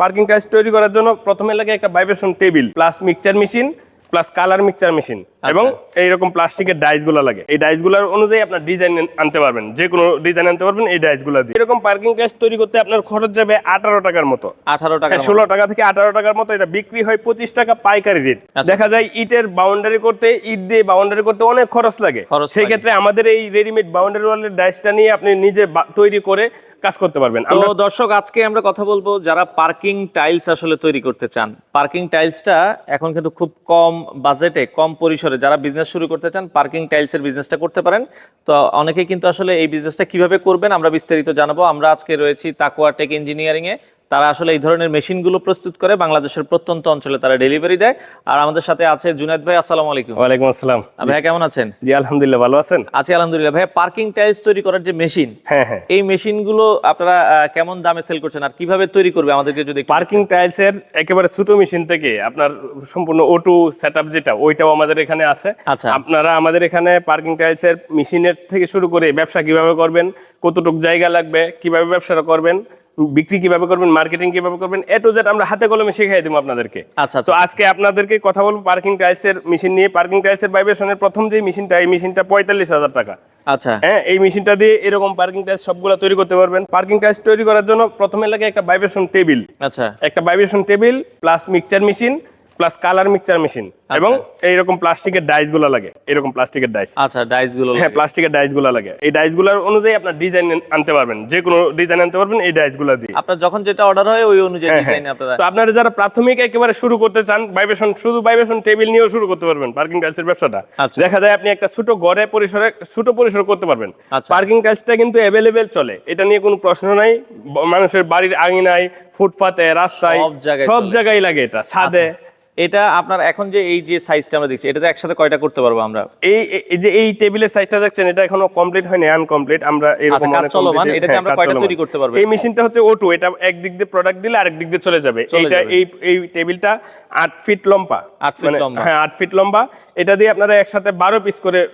Parking tiles তৈরি করার জন্য প্রথমে লাগে একটা vibration table plus mixture machine plus colour mixture machine এবং এইরকম প্লাস্টিকের ডাইসগুলো লাগে। এই ডাইসগুলোর অনুযায়ী আপনার ডিজাইন আনতে পারবেন। যে কোনো ডিজাইন আনতে পারবেন এই ডাইসগুলো দিয়ে। এরকম পার্কিং টাইলস তৈরি করতে আপনার খরচ যাবে আঠারো টাকার মতো। আঠারো টাকা ষোলো টাকা থেকে আঠারো টাকার মতো এটা বিক্রি হয় পঁচিশ টাকা পাইকারি রেট আচ্ছা। দেখা যায় ইটের বাউন্ডারি করতে ইট দিয়ে বাউন্ডারি করতে অনেক খরচ লাগে। সেই ক্ষেত্রে আমাদের এই রেডিমেড বাউন্ডারি ওয়ালের ডাইসটা নিয়ে আপনি নিজে তৈরি করে কাজ করতে পারবেন। তো দর্শক আজকে আমরা কথা বলব যারা পার্কিং টাইলস আসলে তৈরি করতে চান। পার্কিং টাইলসটা এখন কিন্তু খুব কম বাজেটে কম পরিসরে যারা বিজনেস শুরু করতে চান পার্কিং টাইলসের বিজনেসটা করতে পারেন। তো অনেকে কিন্তু আসলে এই বিজনেসটা কীভাবে করবেন আমরা বিস্তারিত জানাব। আমরা আজকে রয়েছি তাকুয়া টেক ইঞ্জিনিয়ারিং এ তারা আসলে এই ধরনের মেশিনগুলো প্রস্তুত করে বাংলাদেশের প্রত্যন্ত অঞ্চলে তারা ডেলিভারি দেয়। আর আমাদের সাথে আছে জুনায়দ ভাই আসসালামু আলাইকুম। ওয়ালাইকুম আসসালাম। ভাইয়া কেমন আছেন? জি আলহামদুলিল্লাহ ভালো আছেন? আছি আলহামদুলিল্লাহ। ভাইয়া পার্কিং টাইলস তৈরি করার যে মেশিন হ্যাঁ হ্যাঁ। এই মেশিনগুলো আপনারা কেমন দামে সেল করছেন আর কীভাবে তৈরি করবে? আমাদেরকে যদি পার্কিং টাইলস এর একেবারে ছোট মেশিন থেকে আপনার সম্পূর্ণ ওটু সেটআপ যেটা ওইটাও আমাদের এখানে আছে। আচ্ছা। আপনারা আমাদের এখানে পার্কিং টাইলস এর মেশিনের থেকে শুরু করে ব্যবসা কীভাবে করবেন কতটুকু জায়গা লাগবে কীভাবে ব্যবসাটা করবেন বিক্রি কীভাবে করবেন মার্কেটিং কীভাবে করবেন এ টু জেড আমরা হাতে কলমে শিখাই দেবো আপনাদেরকে। আচ্ছা তো আচ্ছা আজকে আপনাদেরকে কথা বলব পার্কিং টাইলস এর মেশিন নিয়ে। পার্কিং টাইলস এর ভাইব্রেশনের প্রথম যে মেশিনটা এই মেশিনটা পঁয়তাল্লিশ হাজার টাকা। আচ্ছা। হ্যাঁ এই মেশিনটা দিয়ে এরকম পার্কিং টাইলস সবগুলো তৈরি করতে পারবেন। পার্কিং টাইস তৈরি করার জন্য প্রথমে লাগে একটা ভাইব্রেশন টেবিল আচ্ছা। একটা vibration table plus mixture machine plus colour mixture machine এবং এইরকম প্লাস্টিকের ডাইসগুলো লাগে। এরকম প্লাস্টিকের ডাইস আচ্ছা ডাইসগুলো হ্যাঁ প্লাস্টিকের ডাইসগুলো লাগে। এই ডাইসগুলোর অনুযায়ী আপনার ডিজাইন আনতে পারবেন। যে কোনো ডিজাইন আনতে পারবেন এই ডাইসগুলো দিয়ে। আপনার যখন যেটা অর্ডার হয় ওই অনুযায়ী হ্যাঁ, ডিজাইন আপনারা তো আপনারা যারা প্রাথমিক একেবারে শুরু করতে চান ভাইব্রেশন শুধু ভাইব্রেশন টেবিল নিয়েও শুরু করতে পারবেন পার্কিং টাইলসের ব্যবসাটা। আচ্ছা। দেখা যায় আপনি একটা ছোট ঘরে পরিসরে ছোট পরিসর করতে পারবেন। আচ্ছা। পার্কিং টাইলসটা কিন্তু অ্যাভেলেবেল চলে। এটা নিয়ে কোনো প্রশ্ন নাই। মানুষের বাড়ির আঙিনায় ফুটপাতে রাস্তায় সব জায়গায় লাগে এটা। ছাদে এটা আপনার এখন যে এই যে সাইজটা আমরা দেখছি এটাতে একসাথে কয়টা করতে পারব আমরা? এই যে এই টেবিলের সাইজটা দেখছেন এটা এখনও কমপ্লিট হয়নি আনকমপ্লিট আমরা এরকম আচ্ছা, কাজ চলমান, এটাতে হ্যাঁ, আমরা কয়টা তৈরি করতে পারব? এই মেশিনটা হচ্ছে ওটু এটা একদিক দিয়ে প্রোডাক্ট দিলে আরেক দিক দিয়ে চলে যাবে। যাবে। এই এই টেবিলটা আট ফিট লম্বা। আট feet মানে- লম্বা। হ্যাঁ আট ফিট লম্বা। এটা দিয়ে আপনারা একসাথে বারো পিস করে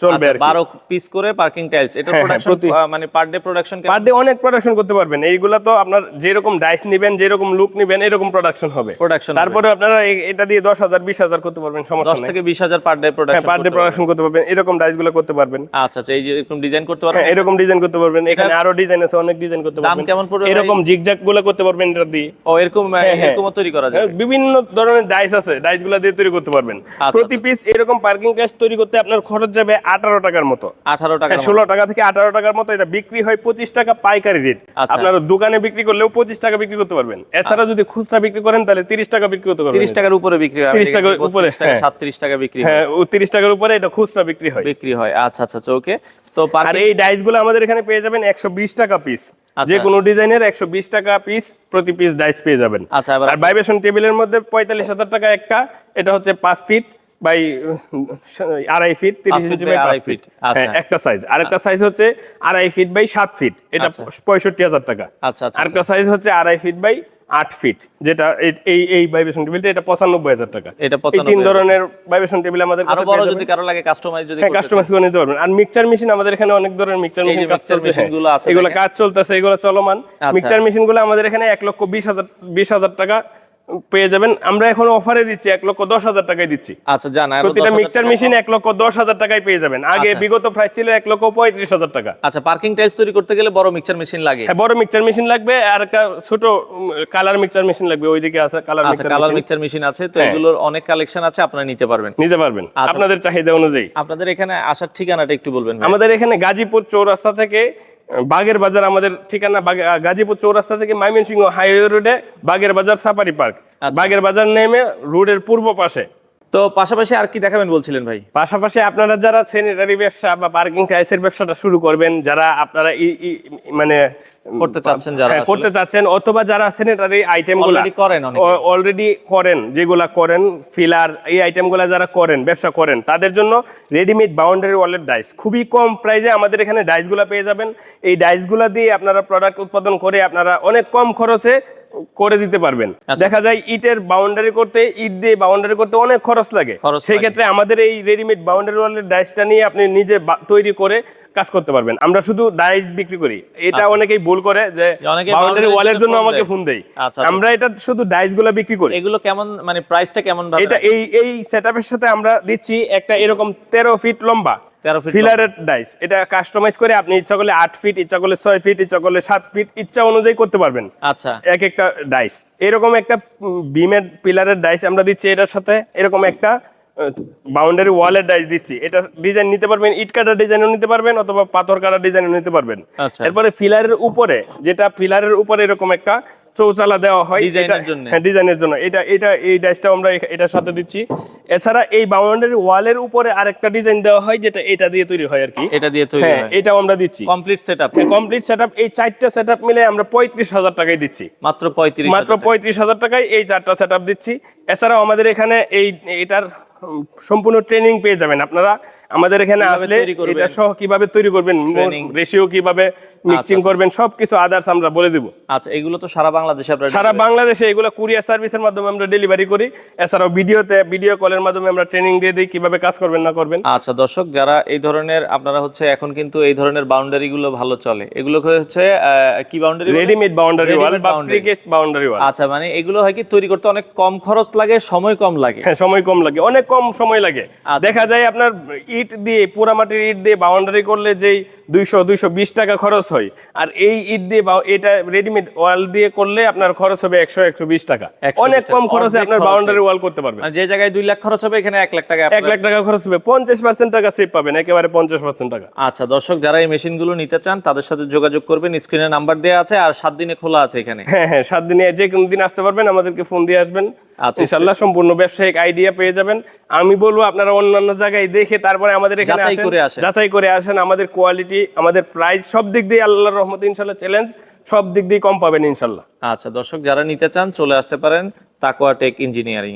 চলবে আর। আচ্ছা, বারো পিস করে পার্কিং টাইলস এটা হ্যাঁ, হ্যাঁ, প্রোডাকশন মানে per day production per day অনেক প্রোডাকশন করতে পারবেন। এইগুলা তো আপনার যেরকম ডাইস নেবেন যেরকম লুক নেবেন এরকম প্রোডাকশন হবে। Production তারপরে আপনারা এটা দিয়ে দশ হাজার বিশ হাজার করতে পারবেন সমস্যা দশ থেকে বিশ হাজার পার ডে হ্যাঁ প্রোডাকশন পার ডে প্রোডাকশন করতে পারবেন। এরকম ডাইসগুলো করতে পারবেন। আচ্ছা আচ্ছা এই যে এরকম ডিজাইন করতে পারব হ্যাঁ এরকম ডিজাইন করতে পারবেন। এখানে আরও ডিজাইন আছে অনেক ডিজাইন করতে পারবেন। কেমন পড়বে এরকমগুলো করতে পারবেন এটা দিয়ে। ও এরকম হ্যাঁ। এরকমও তৈরি করা যায় হ্যাঁ, বিভিন্ন ধরনের ডাইস আছে ডাইসগুলো দিয়ে তৈরি করতে পারবেন। আচ্ছা, প্রতি পিস এরকম পার্কিং ক্যাশ তৈরি করতে আপনার খরচ যাবে আঠারো টাকার মতো। আঠারো টাকা হ্যাঁ, ষোলো টাকা থেকে আঠারো টাকার মতো এটা বিক্রি হয় পঁচিশ টাকা পাইকারি রেট আচ্ছা। আপনার দোকানে বিক্রি করলেও পঁচিশ টাকা বিক্রি করতে পারবেন। এছাড়া যদি খুচরা বিক্রি করেন তাহলে তিরিশ টাকা বিক্রি করতে পারবেন টাকার উপরে বিক্রি হয়। 30 টাকার উপরে, টাকা হ্যাঁ। সাতত্রিশ টাকা বিক্রি হয়। হ্যাঁ। ও তিরিশ টাকার উপরে এটা খুচরা বিক্রি হয়। বিক্রি হয়। আচ্ছা আচ্ছা আচ্ছা ওকে। তো আর এই ডাইসগুলো আমাদের এখানে পেয়ে যাবেন একশো বিশ টাকা পিস। আচ্ছা। যে কোনো ডিজাইনের একশো বিশ টাকা পিস প্রতি পিস ডাইস পেয়ে যাবেন। আচ্ছা আর ভাইব্রেশন টেবিলের মধ্যে পঁয়তাল্লিশ হাজার টাকা একটা এটা হচ্ছে পাঁচ ফিট বাই আড়াই ফিট তিরিশ ইঞ্চি বাই পাঁচ আড়াই ফিট। আচ্ছা। হ্যাঁ একটা সাইজ আরেকটা সাইজ হচ্ছে আড়াই ফিট বাই সাত ফিট এটা। পঁয়ষট্টি হাজার টাকা। আচ্ছা আচ্ছা আরেকটা সাইজ হচ্ছে আড়াই ফিট বাই আট ফিট যেটা এই- এই ভাইব্রেশন টেবিলটা এটা পঁচানব্বই হাজার টাকা। এটা তিন ধরনের ভাইব্রেশন টেবিল আমাদের আরও কাছে বড় যদি কারও লাগে কাস্টমাইজ যদি হ্যাঁ কাস্টমাইজ করে নিতে পারবেন। আর মিক্সচার মেশিন আমাদের এখানে অনেক ধরনের মিক্সচার মেশিন কাজ চলছে এগুলো কাজ চলতেছে এগুলো চলমান। আচ্ছা। মিক্সচার মেশিনগুলো আমাদের এখানে এক লক্ষ বিশ হাজার বিশ হাজার টাকা পেয়ে যাবেন। আমরা এখন অফারে দিচ্ছি এক লক্ষ দশ হাজার টাকায় দিচ্ছি। আচ্ছা জান প্রতিটা 10,000 মিক্সচার মেশিন এক লক্ষ দশ হাজার টাকায় পেয়ে যাবেন। আগে আচ্ছা। বিগত প্রাইস ছিল এক লক্ষ পঁয়ত্রিশ হাজার টাকা। আচ্ছা পার্কিং টাইলস তৈরি করতে গেলে বড় মিক্সচার মেশিন লাগে। হ্যাঁ বড় মিক্সচার মেশিন লাগবে আর একটা ছোট কালার মিক্সচার মেশিন লাগবে। ওইদিকে আছে colour mixture colour mixture machine আছে তো হ্যাঁ। এগুলোর অনেক কালেকশন আছে আপনারা নিতে পারবেন। নিতে পারবেন। আচ্ছা। আপনাদের চাহিদা অনুযায়ী। আপনাদের এখানে আসার ঠিকানাটা একটু বলবেন আমাদের এখানে গাজীপুর চৌরাস্তা থেকে বাগের বাজার আমাদের ঠিকানা গাজীপুর চৌরাস্তা থেকে ময়মনসিংহ হাইওয়ে রোডে বাগের বাজার সাফারি পার্ক আচ্ছা। বাগের বাজার নেমে রোডের পূর্ব পাশে তো পাশাপাশি আর কি দেখাবেন বলছিলেন ভাই? পাশাপাশি আপনারা যারা সেনিটারি ব্যবসা বা পার্কিং টাইসের ব্যবসাটা শুরু করবেন যারা আপনারা মানে করতে চাচ্ছেন যারা হ্যাঁ, করতে চাচ্ছেন অথবা যারা স্যানিটারি আইটেমগুলো Already করেন। অলরেডি করেন যেগুলা করেন ফিলার এই আইটেম আইটেমগুলো যারা করেন ব্যবসা করেন তাদের জন্য রেডিমেড বাউন্ডারি ওয়ালের ডাইস খুবই কম প্রাইসে আমাদের এখানে ডাইসগুলো পেয়ে যাবেন। এই ডাইসগুলো দিয়ে আপনারা প্রোডাক্ট উৎপাদন করে আপনারা অনেক কম খরচে করে দিতে পারবেন। আচ্ছা। দেখা যায় ইটের বাউন্ডারি করতে ইট দিয়ে বাউন্ডারি করতে অনেক খরচ লাগে। সেই ক্ষেত্রে আমাদের এই রেডিমেড বাউন্ডারি ওয়ালের ডাইসটা নিয়ে আপনি নিজে তৈরি করে কাজ করতে পারবেন। আমরা শুধু ডাইস বিক্রি করি। এটা অনেকেই ভুল করে যে বাউন্ডারি ওয়ালের জন্য আমাকে ফোন দেয়। আচ্ছা, আচ্ছা। আমরা এটা শুধু ডাইসগুলা বিক্রি করি। এগুলো কেমন মানে প্রাইসটা কেমন এটা এই এই সেটআপের সাথে আমরা দিচ্ছি একটা এরকম তেরো ফিট লম্বা। 13 ফিলারের ডাইস এটা কাস্টমাইজ করে আপনি ইচ্ছা করলে আট ফিট ইচ্ছা করলে ছয় ফিট ইচ্ছা করলে সাত ফিট ইচ্ছা অনুযায়ী করতে পারবেন। আচ্ছা। এক একটা ডাইস এরকম একটা বিমের পিলারের ডাইস আমরা দিচ্ছি এটার সাথে। এরকম একটা বাউন্ডারি ওয়ালের ডাইস দিচ্ছি। এটা ডিজাইন নিতে পারবেন ইট কাটার ডিজাইনও নিতে পারবেন অথবা পাথর কাটার ডিজাইনও নিতে পারবেন। আচ্ছা। এরপরে ফিলারের উপরে যেটা ফিলারের উপরে এরকম একটা চৌচালা দেওয়া হয়। ডিজাইনের জন্য। হ্যাঁ ডিজাইনের জন্য। এটা এটা এই ডাইসটাও আমরা এটার সাথে দিচ্ছি। এছাড়া এই বাউন্ডারি ওয়ালের উপরে আরেকটা ডিজাইন দেওয়া হয় যেটা এটা দিয়ে তৈরি হয় আর কি। এটা দিয়ে তৈরি হ্যাঁ হয়। এটাও আমরা দিচ্ছি। কমপ্লিট সেটআপ কমপ্লিট সেটআপ এই চারটা সেটআপ মিলে আমরা পঁয়ত্রিশ হাজার টাকায় দিচ্ছি। মাত্র 35 মাত্র পঁয়ত্রিশ হাজার টাকায় এই চারটা সেট দিচ্ছি। এছাড়াও আমাদের এখানে এই এটার সম্পূর্ণ ট্রেনিং পেয়ে যাবেন আপনারা। আমাদের এখানে আসলে এটা সহ কীভাবে তৈরি করবেন। রেশিও কীভাবে মিক্সিং আচ্ছা, করবেন সবকিছু আদার্স আমরা বলে দিব। আচ্ছা এগুলো তো সারা বাংলাদেশে সারা বাংলাদেশে এগুলো কুরিয়ার সার্ভিসের মাধ্যমে আমরা ডেলিভারি করি। এছাড়াও ভিডিওতে ভিডিও কলের মাধ্যমে আমরা ট্রেনিং দিয়ে দিই কীভাবে কাজ করবেন না করবেন। আচ্ছা দর্শক যারা এই ধরনের আপনারা হচ্ছে এখন কিন্তু এই ধরনের বাউন্ডারি গুলো ভালো চলে। এগুলো হচ্ছে কি বাউন্ডারি রেডিমেড বাউন্ডারি ওয়াল বা প্রিকেস্ট বাউন্ডারি ওয়াল আচ্ছা মানে এগুলো হয় কি তৈরি করতে অনেক কম খরচ লাগে সময় কম লাগে। হ্যাঁ সময় কম লাগে অনেক কম সময় লাগে। আচ্ছা। দেখা যায় আপনার ইট দিয়ে পোড়ামাটির ইট দিয়ে বাউন্ডারি করলে যেই দুইশো দুইশো বিশ টাকা খরচ হয়। আর এই ইট দিয়ে বা- এটা রেডিমেড ওয়াল দিয়ে করলে আপনার খরচ হবে একশো একশো বিশ টাকা। অনেক কম খরচে আপনার বাউন্ডারি ওয়াল করতে পারবেন। যে জায়গায় দুই লাখ খরচ হবে এখানে এক লাখ টাকা এক লাখ টাকা খরচ হবে। পঞ্চাশ পার্সেন্ট টাকা সেভ পাবেন একেবারে পঞ্চাশ পার্সেন্ট টাকা। আচ্ছা দর্শক যারা এই মেশিনগুলো নিতে চান তাদের সাথে যোগাযোগ করবেন। স্ক্রিনে নাম্বার দেওয়া আছে আর সাত দিনে খোলা আছে এখানে। হ্যাঁ হ্যাঁ সাত দিনে যে কোনো দিন আসতে পারবেন আমাদেরকে ফোন দিয়ে আসবেন। আচ্ছা, ইনশাল্লাহ সম্পূর্ণ ব্যবসায়িক আইডিয়া পেয়ে যাবেন। আমি বলব আপনারা অন্যান্য জায়গায় দেখে তারপরে আমাদের এখানে যাচাই করে আসেন। যাচাই করে আসেন আমাদের কোয়ালিটি আমাদের প্রাইস সব দিক দিয়ে আল্লাহর রহমত ইনশাল্লাহ চ্যালেঞ্জ সব দিক দিয়ে কম পাবেন ইনশাল্লাহ। আচ্ছা দর্শক, যারা নিতে চান, চলে আসতে পারেন তাকোয়া টেক ইঞ্জিনিয়ারিং